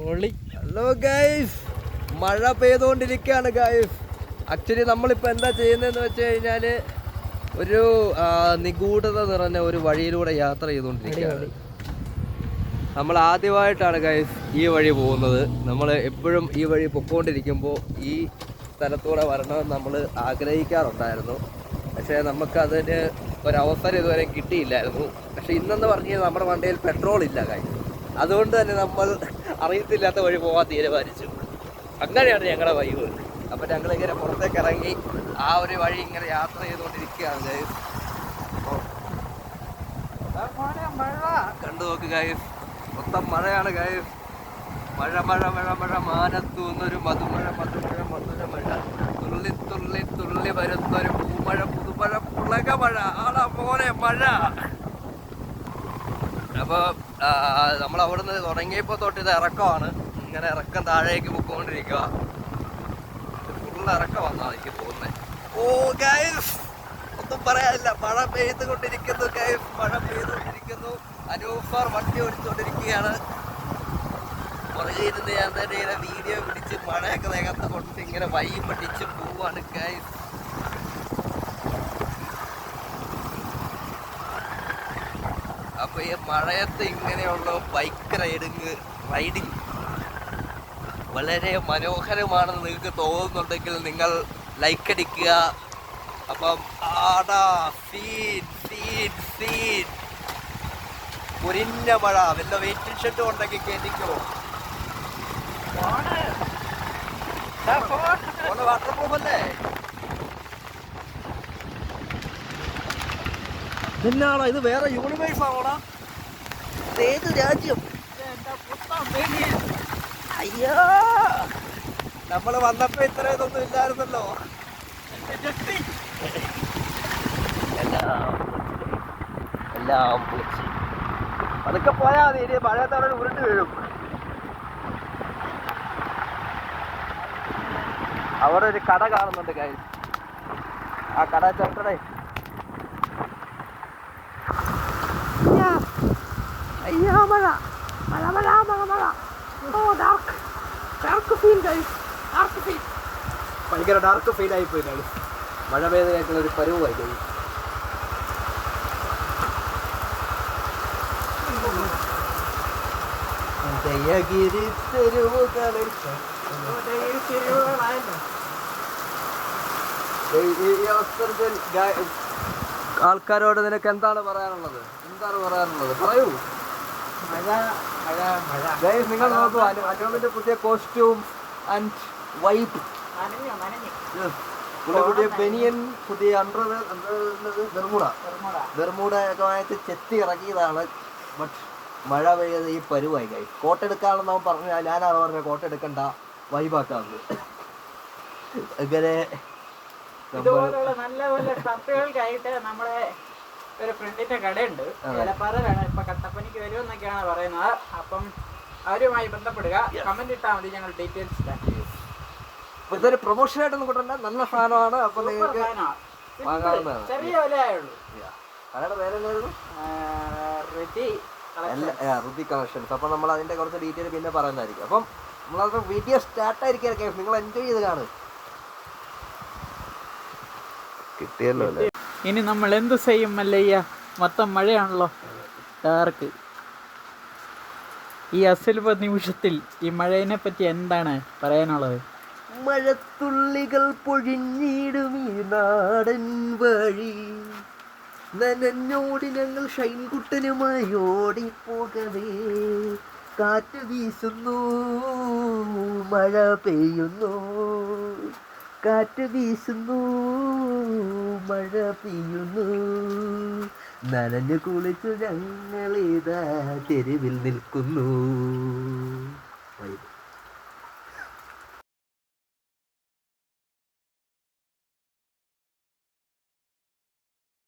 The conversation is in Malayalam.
പൊളി. ഹലോ ഗൈസ് മഴ പെയ്തുകൊണ്ടിരിക്കുകയാണ് ഗൈസ് ആക്ച്വലി നമ്മളിപ്പോൾ എന്താ ചെയ്യുന്നതെന്ന് വെച്ച് കഴിഞ്ഞാൽ ഒരു നിഗൂഢത നിറഞ്ഞ ഒരു വഴിയിലൂടെ യാത്ര ചെയ്തുകൊണ്ടിരിക്കുകയാണ്. നമ്മൾ ആദ്യമായിട്ടാണ് ഗൈസ് ഈ വഴി പോകുന്നത്. നമ്മൾ എപ്പോഴും ഈ വഴി പൊക്കോണ്ടിരിക്കുമ്പോൾ ഈ സ്ഥലത്തൂടെ വരണമെന്ന് നമ്മൾ ആഗ്രഹിക്കാറുണ്ടായിരുന്നു. പക്ഷേ നമുക്കതിന് ഒരവസരം ഇതുവരെ കിട്ടിയില്ലായിരുന്നു. പക്ഷേ ഇന്നെന്ന് പറഞ്ഞു കഴിഞ്ഞാൽ നമ്മുടെ വണ്ടിയിൽ പെട്രോൾ ഇല്ല കാര്യം അതുകൊണ്ട് തന്നെ നമ്മൾ അറിയത്തില്ലാത്ത വഴി പോകാൻ തീരുമാനിച്ചു. അങ്ങനെയാണ് ഞങ്ങളുടെ വൈബ്. അപ്പം ഞങ്ങൾ ഇങ്ങനെ പുറത്തേക്ക് ഇറങ്ങി ആ ഒരു വഴി ഇങ്ങനെ യാത്ര ചെയ്തുകൊണ്ടിരിക്കുകയാണ് മഴ? കണ്ടു നോക്ക് ഗൈസ് മൊത്തം മഴയാണ് ഗൈസ് മഴ മഴ മഴ മഴ. മാനത്തൂന്നൊരു മധുമഴ മധുമഴ മധുര മഴ. തുള്ളി തുള്ളി തുള്ളി വരുന്നൊരു പൂമഴ പുതുമഴ പുളക മഴ ആടാ പോലെ മഴ. അപ്പോൾ നമ്മൾ അവിടെ നിന്ന് തുടങ്ങിയപ്പോൾ തൊട്ട് ഇത് ഇറക്കമാണ്. ഇങ്ങനെ ഇറക്കം താഴേക്ക് പൊക്കോണ്ടിരിക്കുക തോന്നുന്നത് ഓ ഗൈസ് ഒന്നും പറയാനില്ല. മഴ പെയ്തുകൊണ്ടിരിക്കുന്നു ഗൈസ് മഴ പെയ്തുകൊണ്ടിരിക്കുന്നു. അനൂഫാർ വണ്ടി ഓടിച്ചുകൊണ്ടിരിക്കുകയാണ് പുറകെ ഇരുന്ന് ഞാൻ തന്നെ ഇങ്ങനെ വീഡിയോ പിടിച്ച് മഴയൊക്കെ നികത്ത് കൊണ്ട് ഇങ്ങനെ വൈ പഠിച്ച് പോവാണ് ഗൈസ് അപ്പൊ ഈ മഴയത്ത് ഇങ്ങനെയുള്ള ബൈക്ക് റൈഡിങ് റൈഡിങ് വളരെ മനോഹരമാണെന്ന് നിങ്ങൾക്ക് തോന്നുന്നുണ്ടെങ്കിൽ നിങ്ങൾ ലൈക്ക് അടിക്കുക. അപ്പം ആടാ സീൻ സീൻ സീൻ പൊരിഞ്ഞ മഴ വല്ല വെയിറ്റിംഗ് ഷെഡും ഉണ്ടെങ്കിൽ കേട്ടിക്കോ വാട്ടർ പ്രൂഫ് അല്ലേ? ഇതെന്നാണോ ഇത് വേറെ യൂണിവേഴ്സ് ആണോടാ ഏത് രാജ്യം? അയ്യോ. നമ്മൾ വന്നപ്പോ ഇത്ര ഇതൊന്നും ഇല്ലായിരുന്നല്ലോ. എല്ലാം എല്ലാം പൊളിച്ച് അതൊക്കെ പോയാൽ മതി ഇനി മഴ തവണ ഉരുണ്ട് വീഴും. അവിടെ ഒരു കട കാണുന്നുണ്ട് കാര്യം ആ കട ചേട്ടടേ അയ്യോ മഴ മഴ മഴ മഴ മഴ ഓ dark dark feel guys dark feel ഭയങ്കര ഡാർക്ക് ഫീൽ ആയി പോയി guys. മഴ പെയ്ത് കേൾക്കുന്ന ഒരു പരുവായി കഴിഞ്ഞു ഉദയഗിരി തെരുവുകളിൽ ഈ- അവസരത്തിൽ ആൾക്കാരോട് നിനക്ക് എന്താണ് പറയാനുള്ളത് എന്താണ് പറയാനുള്ളത് പറയൂ ഗൈസ് നിങ്ങൾ നോക്കൂ അനു പുതിയ കോസ്റ്റ്യൂം ആൻഡ് വൈബ് പുതിയ പുതിയ ബനിയൻ പുതിയ അണ്ടർവെയർ ബെർമുട നിർമ്മല ബെർമുട ഒക്കെ ആയിട്ട് ചെത്തി ഇറക്കിയതാണ്. ബട്ട് മഴ പെയ്യത് ഈ പരുവായി കൈ കോട്ടെടുക്കാണെന്ന് അവൻ പറഞ്ഞു ഞാനാണ് പറഞ്ഞത് കോട്ടെടുക്കണ്ട വൈബാക്കാന്ന് അങ്ങനെ നമ്മൾ ഒരു ഫ്രണ്ടിന്റെ കടയുണ്ട്. ചിലപ്പാറയിലാണ് ഇപ്പൊ കട്ടപ്പനയ്ക്ക് വരുമെന്നൊക്കെയാണ് പറയുന്നത്. അപ്പം അവരുമായി ബന്ധപ്പെടുക. കമന്റ് ഇട്ടാൽ മതി. ഞങ്ങൾ ഡീറ്റെയിൽസ് ഇതൊരു പ്രൊമോഷൻ ആയിട്ടൊന്നും കൊണ്ടല്ല നല്ല സാധനമാണ്. അപ്പൊ നിങ്ങൾക്ക്. വാങ്ങാവുന്നതാണ്. ചെറിയ വിലയായുള്ളൂ കടയുടെ പേരെന്തായിരുന്നു കളക്ഷൻസ് അപ്പൊ നമ്മൾ അതിന്റെ കുറച്ച് ഡീറ്റെയിൽ പിന്നെ പറയുന്നതായിരിക്കും. അപ്പം നമ്മളത് വീഡിയോ സ്റ്റാർട്ട് ആയിരിക്കും. നിങ്ങൾ എൻജോയ് ചെയ്ത് കാണും കിട്ടിയല്ലോ അല്ലേ? ഇനി നമ്മൾ എന്ത് ചെയ്യും മല്ലയ്യ? മൊത്തം മഴയാണല്ലോ. ഡാർക്ക് ഈ അസുലഭ നിമിഷത്തിൽ ഈ മഴയെ പറ്റി എന്താണ് പറയാനുള്ളത്? മഴത്തുള്ളികൾ പൊഴിഞ്ഞിടും ഈ നാടൻ വഴി. നനഞ്ഞോടി ഞങ്ങൾ ഷൈൻകുട്ടനുമായി ഓടിപ്പോകവേ. കാറ്റ് വീശുന്നു മഴ പെയ്യുന്നു. കാറ്റ് വീശുന്നു മഴ പെയ്യുന്നു. നനഞ്ഞു കുളിച്ചു ഞങ്ങളിതാ തെരുവിൽ നിൽക്കുന്നു.